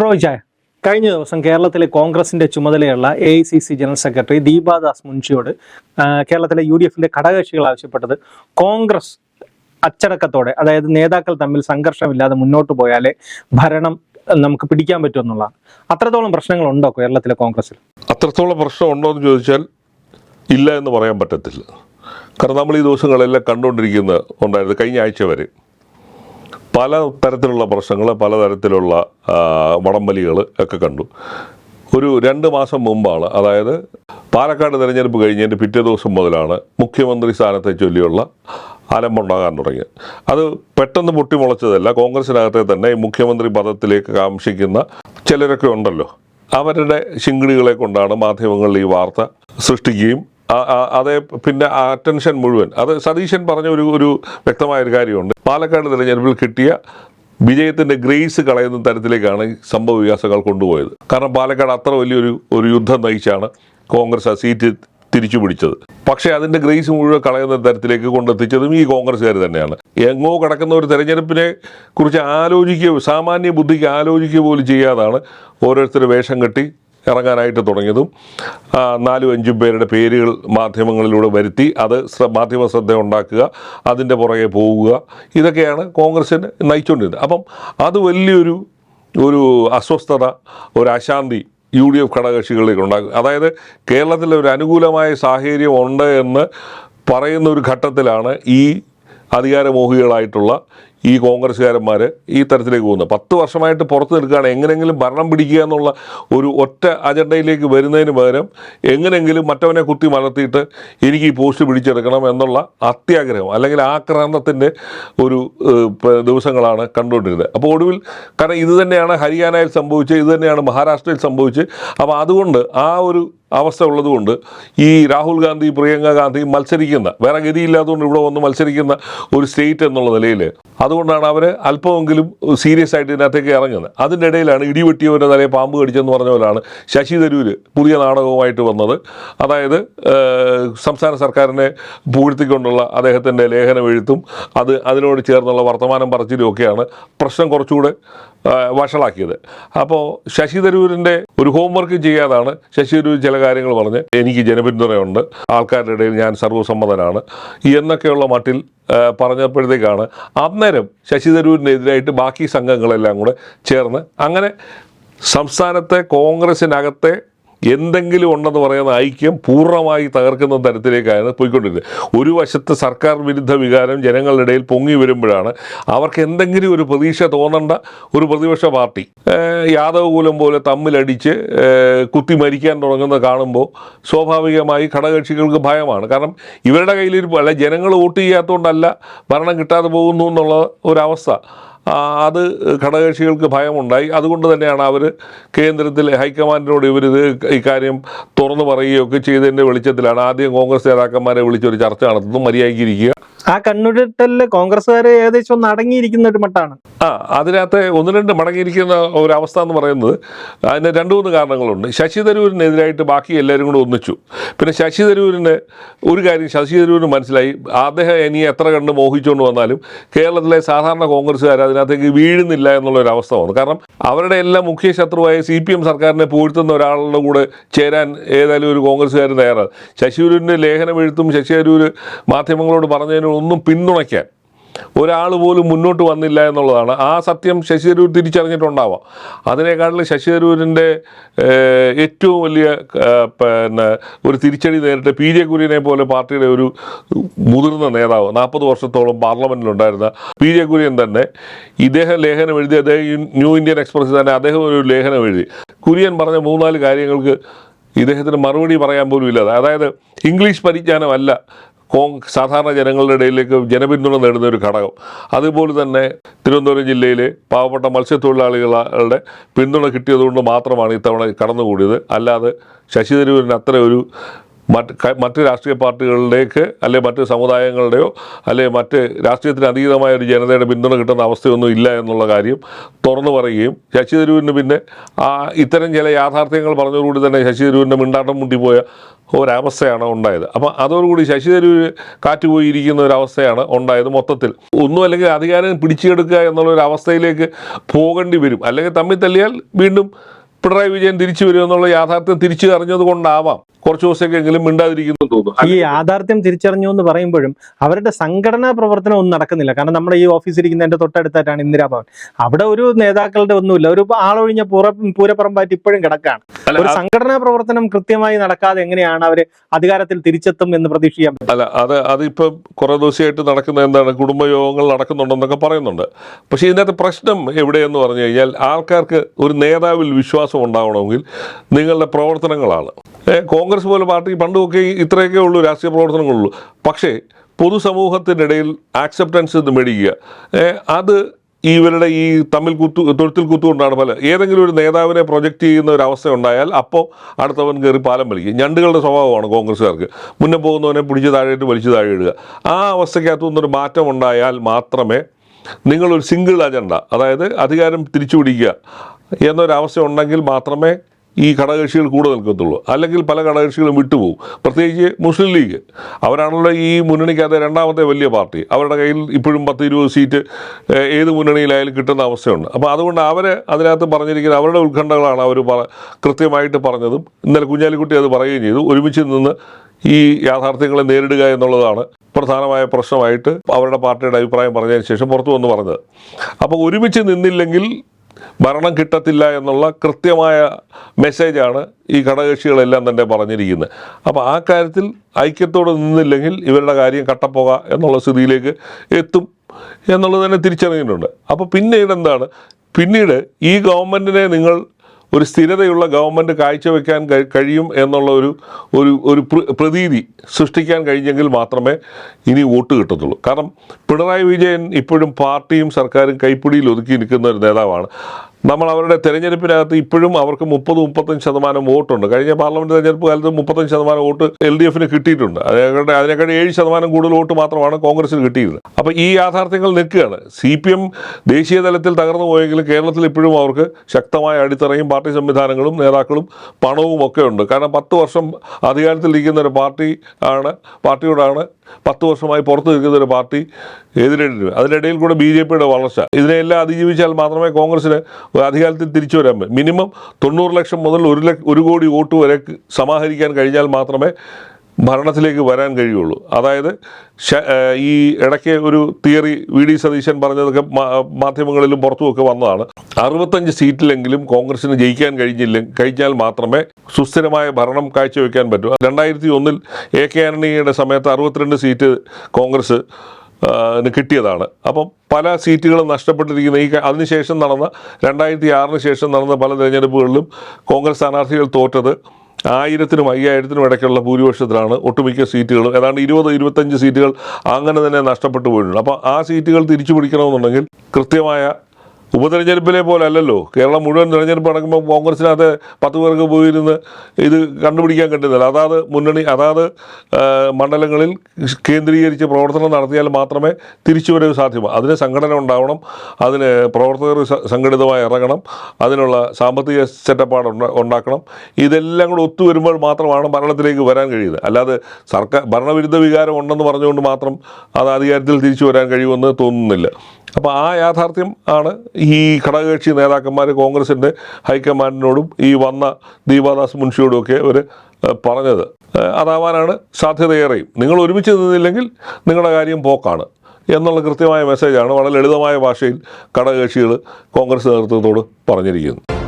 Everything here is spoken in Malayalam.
ഡോക്ടർ റോയ് ചായ കഴിഞ്ഞ ദിവസം കേരളത്തിലെ കോൺഗ്രസിന്റെ ചുമതലയുള്ള A I C C general secretary Deepadas മുൻഷിയോട് കേരളത്തിലെ യു ഡി എഫിന്റെ ഘടകകക്ഷികൾ ആവശ്യപ്പെട്ടത് കോൺഗ്രസ് അച്ചടക്കത്തോടെ അതായത് നേതാക്കൾ തമ്മിൽ സംഘർഷമില്ലാതെ മുന്നോട്ട് പോയാലേ ഭരണം നമുക്ക് പിടിക്കാൻ പറ്റുമെന്നുള്ളതാണ് അത്രത്തോളം പ്രശ്നങ്ങളുണ്ടോ കേരളത്തിലെ കോൺഗ്രസിൽ? അത്രത്തോളം പ്രശ്നം ഉണ്ടോ എന്ന് ചോദിച്ചാൽ ഇല്ല എന്ന് പറയാൻ പറ്റത്തില്ല. കാരണം നമ്മൾ ഈ ദിവസങ്ങളെല്ലാം കണ്ടുകൊണ്ടിരിക്കുന്ന ഉണ്ടായിരുന്നു കഴിഞ്ഞ ആഴ്ച വരെ. പല തരത്തിലുള്ള പ്രശ്നങ്ങൾ പലതരത്തിലുള്ള വടംവലികൾ ഒക്കെ കണ്ടു. ഒരു രണ്ട് മാസം മുമ്പാണ് അതായത് പാലക്കാട് തിരഞ്ഞെടുപ്പ് കഴിഞ്ഞതിന്റെ പിറ്റേ ദിവസം മുതലാണ് മുഖ്യമന്ത്രി സ്ഥാനത്തെ ചൊല്ലിയുള്ള അലമ്പുണ്ടാകാൻ തുടങ്ങിയത്. അത് പെട്ടെന്ന് പൊട്ടിമുളച്ചതല്ല കോൺഗ്രസിനകത്തെ തന്നെ ഈ മുഖ്യമന്ത്രി പദത്തിലേക്ക് കാംക്ഷിക്കുന്ന ചിലരൊക്കെ ഉണ്ടല്ലോ. അവരുടെ ശിങ്കിടികളെ കൊണ്ടാണ് മാധ്യമങ്ങളിൽ ഈ വാർത്ത സൃഷ്ടിക്കുകയും അതേ പിന്നെ അറ്റൻഷൻ മുഴുവൻ. അത് സതീശൻ പറഞ്ഞ ഒരു ഒരു വ്യക്തമായ ഒരു കാര്യമുണ്ട്. പാലക്കാട് തിരഞ്ഞെടുപ്പിൽ കിട്ടിയ വിജയത്തിന്റെ ഗ്രേസ് കളയുന്ന തരത്തിലേക്കാണ് സംഭവ വികാസങ്ങൾ കൊണ്ടുപോയത്. കാരണം പാലക്കാട് അത്ര വലിയൊരു ഒരു യുദ്ധം നയിച്ചാണ് കോൺഗ്രസ് ആ സീറ്റ് തിരിച്ചു പിടിച്ചത്. പക്ഷേ അതിന്റെ ഗ്രേസ് മുഴുവൻ കളയുന്ന തരത്തിലേക്ക് കൊണ്ടെത്തിച്ചതും ഈ കോൺഗ്രസ്സുകാർ തന്നെയാണ്. എങ്ങോ കിടക്കുന്ന ഒരു തെരഞ്ഞെടുപ്പിനെ കുറിച്ച് ആലോചിക്കുക സാമാന്യ ബുദ്ധിക്ക് ആലോചിക്കുക പോലും ചെയ്യാതാണ് ഓരോരുത്തർ വേഷം കെട്ടി ഇറങ്ങാനായിട്ട് തുടങ്ങിയതും നാലു അഞ്ചും പേരുടെ പേരുകൾ മാധ്യമങ്ങളിലൂടെ വരുത്തി അത് മാധ്യമ ശ്രദ്ധ ഉണ്ടാക്കുക അതിന്റെ പുറകെ പോവുക ഇതൊക്കെയാണ് കോൺഗ്രസിന് നയിച്ചുകൊണ്ടിരുന്നത്. അപ്പം അത് വലിയൊരു ഒരു അസ്വസ്ഥത ഒരു അശാന്തി യു ഡി എഫ് ഘടകകക്ഷികളിലേക്ക് ഉണ്ടാക്കുക. അതായത് കേരളത്തിൽ ഒരു അനുകൂലമായ സാഹചര്യം ഉണ്ട് എന്ന് പറയുന്ന ഒരു ഘട്ടത്തിലാണ് ഈ അധികാരമോഹികളായിട്ടുള്ള ഈ കോൺഗ്രസ്സുകാരന്മാർ ഈ തരത്തിലേക്ക് പോകുന്നത് പത്ത് വർഷമായിട്ട് പുറത്ത് നിൽക്കുകയാണ്. എങ്ങനെയെങ്കിലും ഭരണം പിടിക്കുക എന്നുള്ള ഒരു ഒറ്റ അജണ്ടയിലേക്ക് വരുന്നതിന് പകരം എങ്ങനെയെങ്കിലും മറ്റവനെ കുത്തി മലർത്തിയിട്ട് എനിക്ക് ഈ പോസ്റ്റ് പിടിച്ചെടുക്കണം എന്നുള്ള അത്യാഗ്രഹം അല്ലെങ്കിൽ ആക്രാന്തത്തിന്റെ ഒരു ദിവസങ്ങളാണ് കണ്ടുകൊണ്ടിരുന്നത്. അപ്പോൾ ഒടുവിൽ കാരണം ഇത് തന്നെയാണ് ഹരിയാനയിൽ സംഭവിച്ചത് ഇത് തന്നെയാണ് മഹാരാഷ്ട്രയിൽ സംഭവിച്ചത്. അപ്പോൾ അതുകൊണ്ട് ആ ഒരു അവസ്ഥ ഉള്ളതുകൊണ്ട് ഈ രാഹുൽ ഗാന്ധി പ്രിയങ്ക ഗാന്ധി മത്സരിക്കുന്ന വേറെ ഗതിയില്ലാത്തതുകൊണ്ട് ഇവിടെ വന്ന് മത്സരിക്കുന്ന ഒരു സ്റ്റേറ്റ് എന്നുള്ള നിലയിൽ അതുകൊണ്ടാണ് അവർ അല്പമെങ്കിലും സീരിയസ് ആയിട്ട് ഇതിനകത്തേക്ക് ഇറങ്ങുന്നത്. അതിന്റെ ഇടയിലാണ് ഇടിവെട്ടിയവരുടെ തലയെ പാമ്പ് കടിച്ചെന്ന് പറഞ്ഞ പോലാണ് ശശി തരൂര് പുതിയ നാടകവുമായിട്ട് വന്നത്. അതായത് സംസ്ഥാന സർക്കാരിനെ പുകഴ്ത്തിക്കൊണ്ടുള്ള അദ്ദേഹത്തിന്റെ ലേഖനം എഴുത്തും അത് അതിനോട് ചേർന്നുള്ള വർത്തമാനം പറച്ചിലും ഒക്കെയാണ് പ്രശ്നം കുറച്ചുകൂടെ വഷളാക്കിയത്. അപ്പോൾ ശശി തരൂരിന്റെ ഒരു ഹോംവർക്ക് ചെയ്യാതാണ്. ശശി തരൂർ ചില കാര്യങ്ങൾ പറഞ്ഞ് എനിക്ക് ജനപിന്തുണയുണ്ട് ആൾക്കാരുടെ ഇടയിൽ ഞാൻ സർവസമ്മതനാണ് എന്നൊക്കെയുള്ള മട്ടിൽ പറഞ്ഞപ്പോഴത്തേക്കാണ് പറഞ്ഞപ്പോഴത്തേക്കാണ് അന്നേരം ശശി തരൂരിനെതിരായിട്ട് ബാക്കി സംഘങ്ങളെല്ലാം കൂടെ ചേർന്ന് അങ്ങനെ സംസ്ഥാനത്തെ കോൺഗ്രസിനകത്തെ എന്തെങ്കിലും ഉണ്ടെന്ന് പറയുന്ന ഐക്യം പൂർണമായി തകർക്കുന്ന തരത്തിലേക്കാണ് പോയിക്കൊണ്ടിരുന്നത്. ഒരു വശത്ത് സർക്കാർ വിരുദ്ധ വികാരം ജനങ്ങളുടെ ഇടയിൽ പൊങ്ങി വരുമ്പോഴാണ് അവർക്ക് എന്തെങ്കിലും ഒരു പ്രതീക്ഷ തോന്നേണ്ട ഒരു പ്രതിപക്ഷ പാർട്ടി. യാദവ് കുലം പോലെ തമ്മിലടിച്ച് കുത്തി മരിക്കാൻ തുടങ്ങുന്നത് കാണുമ്പോൾ സ്വാഭാവികമായി ഘടകക്ഷികൾക്ക് ഭയമാണ്. കാരണം ഇവരുടെ കയ്യിലിരിപ്പ് അല്ല ജനങ്ങൾ വോട്ട് ചെയ്യാത്തതുകൊണ്ടല്ല ഭരണം കിട്ടാതെ പോകുന്നു എന്നുള്ള ഒരവസ്ഥ. അത് ഘടകകക്ഷികൾക്ക് ഭയമുണ്ടായി. അതുകൊണ്ട് തന്നെയാണ് അവർ കേന്ദ്രത്തിൽ ഹൈക്കമാൻഡിനോട് ഇവർ ഇത് ഇക്കാര്യം തുറന്നു പറയുകയൊക്കെ ചെയ്തതിന്റെ വെളിച്ചത്തിലാണ് ആദ്യം കോൺഗ്രസ് നേതാക്കന്മാരെ വിളിച്ചൊരു ചർച്ച നടത്തുന്നു മര്യാദയ്ക്ക് ഇരിക്കുക. ആ കണ്ണുരുട്ടലിൽ കോൺഗ്രസ്സുകാര് ഏകദേശം ഒന്ന് അടങ്ങിയിരിക്കുന്ന ഒരു മട്ടാണ്. ആ അതിനകത്ത് ഒന്ന് രണ്ട് മടങ്ങിയിരിക്കുന്ന ഒരു അവസ്ഥ എന്ന് പറയുന്നത് അതിന് രണ്ട് മൂന്ന് കാരണങ്ങളുണ്ട്. ശശി തരൂരിനെതിരായിട്ട് ബാക്കി എല്ലാവരും കൂടെ ഒന്നിച്ചു. പിന്നെ ശശി തരൂരിന് ഒരു കാര്യം ശശി തരൂരിന് മനസ്സിലായി. അദ്ദേഹം ഇനി എത്ര കണ്ട് മോഹിച്ചുകൊണ്ട് വന്നാലും കേരളത്തിലെ സാധാരണ കോൺഗ്രസ്സുകാർ അതിനകത്തേക്ക് വീഴുന്നില്ല എന്നുള്ള ഒരു അവസ്ഥ വന്നു. കാരണം അവരുടെ എല്ലാം മുഖ്യ ശത്രുവായ സി പി എം സർക്കാരിനെ പൂഴ്ത്തുന്ന ഒരാളുടെ കൂടെ ചേരാൻ ഏതായാലും ഒരു കോൺഗ്രസ്സുകാർ തയ്യാറാണ്. ശശി തരൂരിന്റെ ലേഖനം എഴുത്തും ശശി തരൂർ മാധ്യമങ്ങളോട് പറഞ്ഞതിന് ഒന്നും പിന്തുണയ്ക്കാൻ. ഒരാൾ പോലും മുന്നോട്ട് വന്നില്ല എന്നുള്ളതാണ്. ആ സത്യം ശശി തരൂർ തിരിച്ചറിഞ്ഞിട്ടുണ്ടാവാം. അതിനേക്കാളും ശശി തരൂരിന്റെ ഏറ്റവും വലിയ പിന്നെ ഒരു തിരിച്ചടി നേരിട്ട് പി ജെ കുര്യനെ പോലെ പാർട്ടിയുടെ ഒരു മുതിർന്ന നേതാവ് നാൽപ്പത് വർഷത്തോളം പാർലമെന്റിലുണ്ടായിരുന്ന പി ജെ കുര്യൻ തന്നെ ഇദ്ദേഹം ലേഖനം എഴുതി അദ്ദേഹം ന്യൂ ഇന്ത്യൻ എക്സ്പ്രസ് തന്നെ അദ്ദേഹം ഒരു ലേഖനം എഴുതി. കുര്യൻ പറഞ്ഞ മൂന്നാൽ കാര്യങ്ങൾക്ക് ഇദ്ദേഹത്തിന് മറുപടി പറയാൻ പോലും ഇല്ലാതെ അതായത് ഇംഗ്ലീഷ് പരിജ്ഞാനമല്ല കോങ് സാധാരണ ജനങ്ങളുടെ ഇടയിലേക്ക് ജനപിന്തുണ നേടുന്ന ഒരു ഘടകം. അതുപോലെ തന്നെ തിരുവനന്തപുരം ജില്ലയിലെ പാവപ്പെട്ട മത്സ്യത്തൊഴിലാളികളുടെ പിന്തുണ കിട്ടിയതുകൊണ്ട് മാത്രമാണ് ഇത്തവണ കടന്നുകൂടിയത്. അല്ലാതെ ശശി തരൂരിന് അത്ര ഒരു മറ്റ് മറ്റ് രാഷ്ട്രീയ പാർട്ടികളിലേക്ക് അല്ലെ മറ്റ് സമുദായങ്ങളുടെയോ അല്ലെ മറ്റ് രാഷ്ട്രീയത്തിന് അതീതമായ ഒരു ജനതയുടെ പിന്തുണ കിട്ടുന്ന അവസ്ഥയൊന്നും ഇല്ല എന്നുള്ള കാര്യം തുറന്നു പറയുകയും ശശി തരൂരിന് പിന്നെ ആ ഇത്തരം ചില യാഥാർത്ഥ്യങ്ങൾ പറഞ്ഞതോടുകൂടി തന്നെ ശശി തരൂരിന്റെ മിണ്ടാട്ടം മുട്ടിപ്പോയ ഒരവസ്ഥയാണ് ഉണ്ടായത്. അപ്പം അതോടുകൂടി ശശി തരൂർ കാറ്റുപോയിരിക്കുന്ന ഒരവസ്ഥയാണ് ഉണ്ടായത് മൊത്തത്തിൽ. ഒന്നും അല്ലെങ്കിൽ അധികാരം പിടിച്ചെടുക്കുക എന്നുള്ള ഒരു അവസ്ഥയിലേക്ക് പോകേണ്ടി വരും. അല്ലെങ്കിൽ തമ്മിൽ തല്ലിയാൽ വീണ്ടും പിണറായി വിജയൻ തിരിച്ചു വരും എന്നുള്ള യാഥാർത്ഥ്യം തിരിച്ചു അറിഞ്ഞത് കൊണ്ടാവാം കുറച്ച് ദിവസമൊക്കെങ്കിലും മിണ്ടാതിരിക്കുന്നു തോന്നുന്നു. ഈ യാഥാർത്ഥ്യം തിരിച്ചറിഞ്ഞു എന്ന് പറയുമ്പോഴും അവരുടെ സംഘടനാ പ്രവർത്തനം ഒന്നും നടക്കുന്നില്ല. കാരണം നമ്മുടെ ഈ ഓഫീസിൽ ഇരിക്കുന്നതിന്റെ തൊട്ടടുത്തായിട്ടാണ് ഇന്ദിരാഭവൻ അവിടെ ഒരു നേതാക്കളുടെ ഒന്നുമില്ല. ഒരു ആളൊഴിഞ്ഞ പൂര പൂരപ്പറമ്പായിട്ട് ഇപ്പോഴും കിടക്കാണ്. ഒരു സംഘടനാ പ്രവർത്തനം കൃത്യമായി നടക്കാതെ എങ്ങനെയാണ് അവർ അധികാരത്തിൽ തിരിച്ചെത്തും എന്ന് പ്രതീക്ഷിക്കാൻ അല്ല അത് അതിപ്പോ കുറെ ദിവസമായിട്ട് നടക്കുന്ന എന്താണ്? കുടുംബയോഗങ്ങൾ നടക്കുന്നുണ്ടെന്നൊക്കെ പറയുന്നുണ്ട്. പക്ഷേ ഇതിനകത്ത് പ്രശ്നം എവിടെയെന്ന് പറഞ്ഞു കഴിഞ്ഞാൽ ആൾക്കാർക്ക് ഒരു നേതാവിൽ വിശ്വാസം ഉണ്ടാവണമെങ്കിൽ നിങ്ങളുടെ പ്രവർത്തനങ്ങളാണ്. കോൺഗ്രസ് പോലെ പാർട്ടി പണ്ടുമൊക്കെ ഇത്രയൊക്കെ ഉള്ളൂ രാഷ്ട്രീയ പ്രവർത്തനങ്ങളുള്ളൂ. പക്ഷേ പൊതുസമൂഹത്തിനിടയിൽ ആക്സെപ്റ്റൻസ് മേടിക്കുക അത് ഇവരുടെ ഈ തമ്മിൽ കുത്തു തൊഴുത്തിൽ കുത്തുകൊണ്ടാണ് പല. ഏതെങ്കിലും ഒരു നേതാവിനെ പ്രൊജക്റ്റ് ചെയ്യുന്ന ഒരു അവസ്ഥ ഉണ്ടായാൽ അപ്പോൾ അടുത്തവൻ കയറി പാലം വലിക്കും. ഞണ്ടുകളുടെ സ്വഭാവമാണ് കോൺഗ്രസ്സുകാർക്ക്. മുന്നേ പോകുന്നവനെ പിടിച്ച് താഴെയിട്ട് വലിച്ചു താഴെ ഇടുക. ആ അവസ്ഥയ്ക്കകത്തു നിന്നൊരു മാറ്റം ഉണ്ടായാൽ മാത്രമേ നിങ്ങളൊരു സിംഗിൾ അജണ്ട അതായത് അധികാരം തിരിച്ചു പിടിക്കുക എന്നൊരവസ്ഥ ഉണ്ടെങ്കിൽ മാത്രമേ ഈ ഘടകകക്ഷികൾ കൂടെ നിൽക്കത്തുള്ളൂ. അല്ലെങ്കിൽ പല ഘടകകക്ഷികളും വിട്ടുപോകും. പ്രത്യേകിച്ച് മുസ്ലിം ലീഗ്. അവരാണല്ലോ ഈ മുന്നണിക്കകത്തെ രണ്ടാമത്തെ വലിയ പാർട്ടി. അവരുടെ കയ്യിൽ ഇപ്പോഴും പത്ത് ഇരുപത് സീറ്റ് ഏത് മുന്നണിയിലായാലും കിട്ടുന്ന അവസ്ഥയുണ്ട്. അപ്പോൾ അതുകൊണ്ട് അവരെ അതിനകത്ത് പറഞ്ഞിരിക്കുന്ന അവരുടെ ഉത്കണ്ഠകളാണ് അവർ കൃത്യമായിട്ട് പറഞ്ഞതും. ഇന്നലെ കുഞ്ഞാലിക്കുട്ടി അത് പറയുകയും ചെയ്തു. ഒരുമിച്ച് നിന്ന് ഈ യാഥാർത്ഥ്യങ്ങളെ നേരിടുക എന്നുള്ളതാണ് പ്രധാനമായ പ്രശ്നമായിട്ട് അവരുടെ പാർട്ടിയുടെ അഭിപ്രായം പറഞ്ഞതിന് ശേഷം പുറത്തു വന്ന് പറഞ്ഞത്. അപ്പോൾ ഒരുമിച്ച് നിന്നില്ലെങ്കിൽ ഭരണം കിട്ടത്തില്ല എന്നുള്ള കൃത്യമായ മെസ്സേജാണ് ഈ ഘടകകക്ഷികളെല്ലാം തന്നെ പറഞ്ഞിരിക്കുന്നത്. അപ്പോൾ ആ കാര്യത്തിൽ ഐക്യത്തോടെ നിന്നില്ലെങ്കിൽ ഇവരുടെ കാര്യം കട്ടപ്പോക എന്നുള്ള സ്ഥിതിയിലേക്ക് എത്തും എന്നുള്ളത് തന്നെ തിരിച്ചറിഞ്ഞിട്ടുണ്ട് അപ്പോൾ പിന്നീട് എന്താണ്? പിന്നീട് ഈ ഗവൺമെന്റിനെ നിങ്ങൾ ഒരു സ്ഥിരതയുള്ള ഗവൺമെന്റ് കാഴ്ചവെക്കാൻ കഴി- കഴിയും എന്നുള്ള ഒരു ഒരു ഒരു പ്രതീതി സൃഷ്ടിക്കാൻ കഴിഞ്ഞെങ്കിൽ മാത്രമേ ഇനി വോട്ട് കിട്ടത്തുള്ളൂ. കാരണം പിണറായി വിജയൻ ഇപ്പോഴും പാർട്ടിയും സർക്കാരും കൈപ്പിടിയിൽ ഒതുക്കി നിൽക്കുന്ന ഒരു നേതാവാണ്. നമ്മൾ അവരുടെ തെരഞ്ഞെടുപ്പിനകത്ത് ഇപ്പോഴും അവർക്ക് മുപ്പത് മുപ്പത്തഞ്ച് ശതമാനം വോട്ടുണ്ട്. കഴിഞ്ഞ പാർലമെന്റ് തെരഞ്ഞെടുപ്പ് കാലത്ത് മുപ്പത്തഞ്ച് ശതമാനം വോട്ട് എൽ ഡി എഫിന് കിട്ടിയിട്ടുണ്ട്. അതിനെക്കാട്ട് അതിനെക്കാട്ട് ഏഴ് ശതമാനം കൂടുതൽ വോട്ട് മാത്രമാണ് കോൺഗ്രസിന് കിട്ടിയത് അപ്പോൾ ഈ യാഥാർത്ഥ്യങ്ങൾ നിൽക്കുകയാണ്. സി പി എം ദേശീയ തലത്തിൽ തകർന്നു പോയെങ്കിലും കേരളത്തിൽ ഇപ്പോഴും അവർക്ക് ശക്തമായ അടിത്തറയും പാർട്ടി സംവിധാനങ്ങളും നേതാക്കളും പണവും ഒക്കെ ഉണ്ട്. കാരണം പത്ത് വർഷം അധികാരത്തിൽ ഇരിക്കുന്ന ഒരു പാർട്ടി ആണ് പാർട്ടിയോടാണ് പത്ത് വർഷമായി പുറത്തു നിൽക്കുന്ന ഒരു പാർട്ടി എതിരിടുന്നത് അതിനിടയിൽ കൂടെ ബി ജെ പിയുടെ വളർച്ച. ഇതിനെല്ലാം അതിജീവിച്ചാൽ മാത്രമേ കോൺഗ്രസിന് അധികാരത്തിൽ തിരിച്ചു വരാൻ പറ്റും. മിനിമം തൊണ്ണൂറ് ലക്ഷം മുതൽ ഒരു ലക്ഷം ഒരു കോടി വോട്ട് വരെ സമാഹരിക്കാൻ കഴിഞ്ഞാൽ മാത്രമേ ഭരണത്തിലേക്ക് വരാൻ കഴിയുള്ളൂ. അതായത് ഈ ഇടയ്ക്ക് ഒരു തിയറി വി ഡി സതീശൻ പറഞ്ഞതൊക്കെ മാധ്യമങ്ങളിലും പുറത്തുമൊക്കെ വന്നതാണ്. അറുപത്തഞ്ച് സീറ്റിലെങ്കിലും കോൺഗ്രസിന് ജയിക്കാൻ കഴിഞ്ഞില്ല കഴിഞ്ഞാൽ മാത്രമേ സുസ്ഥിരമായ ഭരണം കാഴ്ചവെക്കാൻ പറ്റൂ. രണ്ടായിരത്തി ഒന്നിൽ എ കെ ആന്റണിയുടെ സമയത്ത് അറുപത്തിരണ്ട് സീറ്റ് കോൺഗ്രസ് കിട്ടിയതാണ്. അപ്പം പല സീറ്റുകളും നഷ്ടപ്പെട്ടിരിക്കുന്ന ഈ അതിനുശേഷം നടന്ന രണ്ടായിരത്തി ആറിന് ശേഷം നടന്ന പല തിരഞ്ഞെടുപ്പുകളിലും കോൺഗ്രസ് സ്ഥാനാർത്ഥികൾ തോറ്റത് ആയിരത്തിനും അയ്യായിരത്തിനും ഇടയ്ക്കുള്ള ഭൂരിപക്ഷത്തിലാണ് ഒട്ടുമിക്ക സീറ്റുകളും. ഏതാണ്ട് ഇരുപത് ഇരുപത്തഞ്ച് സീറ്റുകൾ അങ്ങനെ തന്നെ നഷ്ടപ്പെട്ടു പോയിട്ടുണ്ട്. അപ്പോൾ ആ സീറ്റുകൾ തിരിച്ചു പിടിക്കണമെന്നുണ്ടെങ്കിൽ കൃത്യമായ ഉപതെരഞ്ഞെടുപ്പിലെ പോലെ അല്ലല്ലോ. കേരളം മുഴുവൻ തെരഞ്ഞെടുപ്പ് നടക്കുമ്പോൾ കോൺഗ്രസിനകത്ത് പത്ത് പേർക്ക് പോയിരുന്ന് ഇത് കണ്ടുപിടിക്കാൻ കിട്ടുന്നില്ല. അതാത് മുന്നണി അതാത് മണ്ഡലങ്ങളിൽ കേന്ദ്രീകരിച്ച് പ്രവർത്തനം നടത്തിയാൽ മാത്രമേ തിരിച്ചു വരവ് സാധ്യമാ അതിന് സംഘടന ഉണ്ടാവണം. അതിന് പ്രവർത്തകർ സംഘടിതമായി ഇറങ്ങണം. അതിനുള്ള സാമ്പത്തിക സെറ്റപ്പാട് ഉണ്ട- ഉണ്ടാക്കണം. ഇതെല്ലാം കൂടെ ഒത്തുവരുമ്പോൾ മാത്രമാണ് ഭരണത്തിലേക്ക് വരാൻ കഴിയുന്നത്. അല്ലാതെ സർക്കാർ ഭരണവിരുദ്ധ വികാരം ഉണ്ടെന്ന് പറഞ്ഞുകൊണ്ട് മാത്രം അത് അധികാരത്തിൽ തിരിച്ചു വരാൻ കഴിയുമെന്ന് തോന്നുന്നില്ല. അപ്പോൾ ആ യാഥാർത്ഥ്യം ആണ് ഈ ഘടകകക്ഷി നേതാക്കന്മാർ കോൺഗ്രസിന്റെ ഹൈക്കമാൻഡിനോടും ഈ വന്ന ദീപാദാസ് മുൻഷിയോടും ഒക്കെ അവർ പറഞ്ഞത്. അതാവാനാണ് സാധ്യതയേറെയും. നിങ്ങൾ ഒരുമിച്ച് നിന്നില്ലെങ്കിൽ നിങ്ങളുടെ കാര്യം പോക്കാണ് എന്നുള്ള കൃത്യമായ മെസ്സേജാണ് വളരെ ലളിതമായ ഭാഷയിൽ ഘടകകക്ഷികൾ കോൺഗ്രസ് നേതൃത്വത്തോട് പറഞ്ഞിരിക്കുന്നത്.